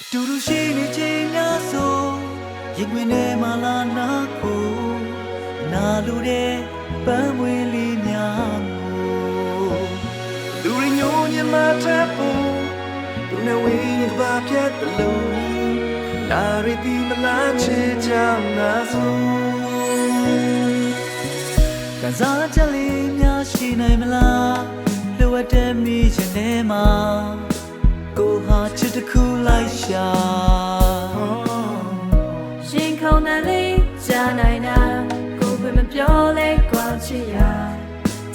တူတူရှိနေချိန်များဆိုရင်ခွင်ထဲမှာလာနာကိုနာလူတဲ့ပန်းမွေလေးများကိုလူရညိုညမထပ်ဖို့သူနဲ့ဝင်းရင်ဘာပြတ်တယ်လို့နာရတီမလားချေချမ်းနာဆိုကစားချက်လေးများရှိနိုင်မလားလိုအပ်တဲ့မိချင်တဲ့မှာ ကိုဟာချစ်တစ်ခုလိုက်ရှာရှင်ခုံတန်လေးကြားနိုင်တာကိုယ်ပဲမပြောလဲကွာချစ်ရ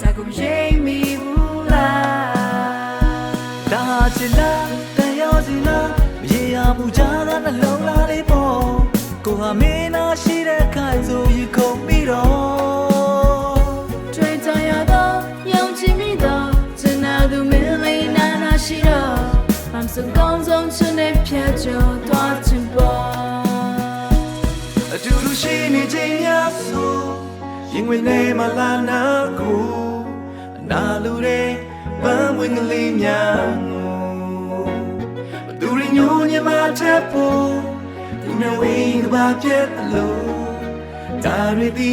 ဒါကိုရိပ်မိဘူးလားဒါဟာချစ်လားတန်ရောစီလားမရေရာမှုကြတာနှလုံးသားလေးပေါ့ကိုဟာမင်းနာရှိ မမ်စုံကောင်းဆုံးချင်တဲ့ဖြတ်ကျော်သွားချင်ပေါ်အတူတူရှိနေချိန်များဆိုရင်ဝင်နေမလာနာကိုအနာလူတဲ့ပန်းဝင်ကလေးများကိုဘသူရညိုညမထပ်ဖို့သူနဲ့ဝင်းကဘာပြတ်တယ်လို့ဒါရဒီ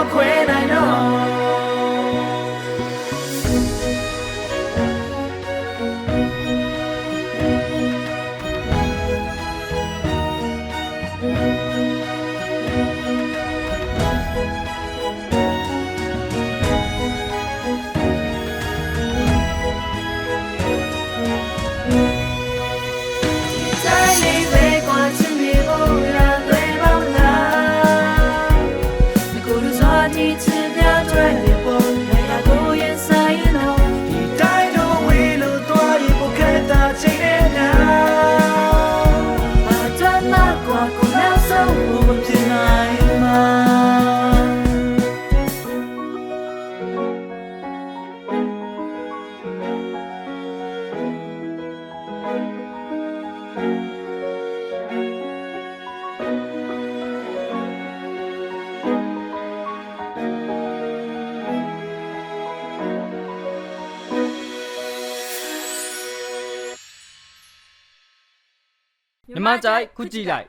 ကြောင်းမမခွဲ ယ်သူစွာတီ မြမကြိုက်ခုကြည့်လိုက်